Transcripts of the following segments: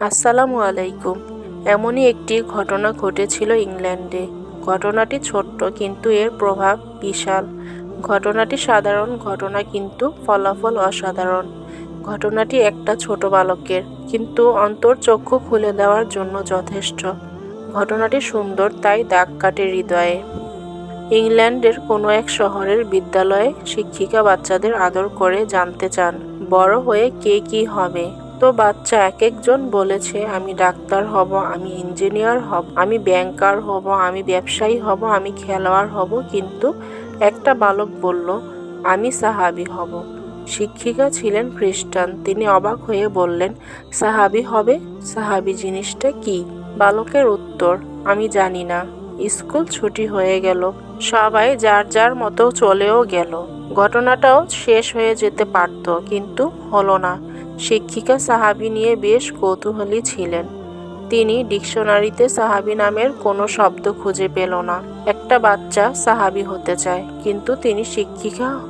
আসসালামু আলাইকুম। এমনই একটি ঘটনা ঘটেছিল ইংল্যান্ডে। ঘটনাটি ছোট্ট কিন্তু এর প্রভাব বিশাল। ঘটনাটি সাধারণ, ঘটনা কিন্তু ফলাফল অসাধারণ। ঘটনাটি একটা ছোট বালকের, কিন্তু অন্তর্চক্ষু খুলে দেওয়ার জন্য যথেষ্ট। ঘটনাটি সুন্দর, তাই দাগ কাটে হৃদয়ে। ইংল্যান্ডের কোনো এক শহরের বিদ্যালয়ে শিক্ষিকা বাচ্চাদের আদর করে জানতে চান, বড় হয়ে কে কি হবে। তো বাচ্চা এক একজন বলেছে, আমি ডাক্তার হব, আমি ইঞ্জিনিয়ার হব, আমি ব্যাংকার হব, আমি ব্যবসায়ী হব, আমি খেলোয়াড় হব। কিন্তু একটা বালক বলল, আমি সাহাবি হব। শিক্ষিকা ছিলেন খ্রিস্টান। তিনি অবাক হয়ে বললেন, সাহাবি হবে? সাহাবি জিনিসটা কি? বালকের উত্তর, আমি জানি না। স্কুল ছুটি হয়ে গেল। সবাই যার যার মতো চলেও গেল। ঘটনাটাও শেষ হয়ে যেতে পারত, কিন্তু হলো না। শিক্ষিকা সাহাবি নিয়ে বেশ কৌতূহলী ছিলেন। তিনি ডিকশনারিতে সাহাবি নামের কোনো শব্দ খুঁজে পেল না। একটা বাচ্চা সাহাবি হতে চায়, কিন্তু তিনি শিক্ষিকা,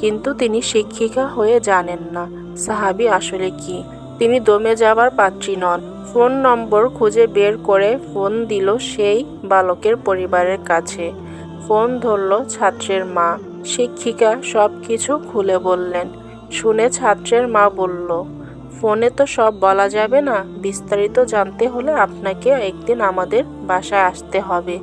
কিন্তু তিনি শিক্ষিকা হয়ে জানেন না সাহাবি আসলে কি। তিনি দমে যাবার পাত্রী নন। ফোন নম্বর খুঁজে বের করে ফোন দিল সেই বালকের পরিবারের কাছে। ফোন ধরল ছাত্রের মা। শিক্ষিকা সব কিছু খুলে বললেন। শুনে ছাত্রের মা বলল, ফোনে তো সব বলা যাবে না। বিস্তারিত জানতে হলে আপনাকে একদিন আমাদের বাসায় আসতে হবে।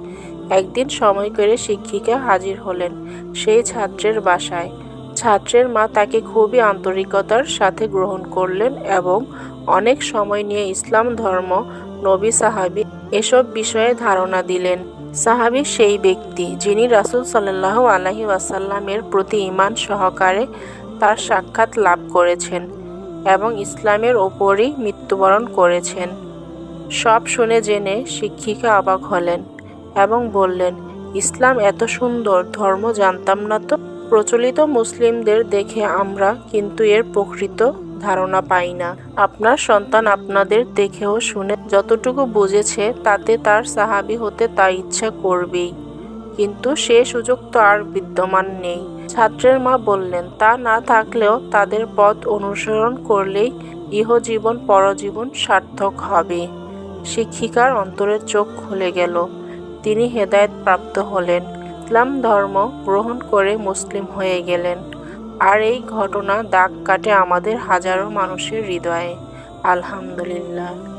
একদিন সময় করে শিক্ষিকা হাজির হলেন সেই ছাত্রের বাসায়। ছাত্রের মা তাকে খুবই আন্তরিকতার সাথে গ্রহণ করলেন এবং অনেক সময় নিয়ে ইসলাম ধর্ম নবী সাহাবি এসব বিষয়ে ধারণা দিলেন। সাহাবি সেই ব্যক্তি যিনি রাসূল সাল্লাহ আলাহি ওয়াসাল্লামের প্রতি ঈমান সহকারে তার সাক্ষাৎ লাভ করেছেন এবং ইসলামের ওপরই মৃত্যুবরণ করেছেন। সব শুনে জেনে শিক্ষিকা অবাক হলেন এবং বললেন, ইসলাম এত সুন্দর, ধর্ম জানতাম না তো। প্রচলিত মুসলিমদের দেখে আমরা কিন্তু এর প্রকৃত ধারণা পাই না। আপনার সন্তান আপনাদের দেখেও শুনে যতটুকু বুঝেছে তাতে তার সাহাবি হতে তা ইচ্ছা করবেই। কিন্তু সে সুযোগ তো আর বিদ্যমান নেই। ছাত্রের মা বললেন, তা না থাকলেও তাদের পথ অনুসরণ করলেই ইহজীবন পরজীবন সার্থক হবে। শিক্ষিকার অন্তরের চোখ খুলে গেল। তিনি হেদায়েত প্রাপ্ত হলেন। ইসলাম ধর্ম গ্রহণ করে মুসলিম হয়ে গেলেন। আর এই ঘটনা দাগ কাটে আমাদের হাজারো মানুষের হৃদয়ে। আলহামদুলিল্লাহ।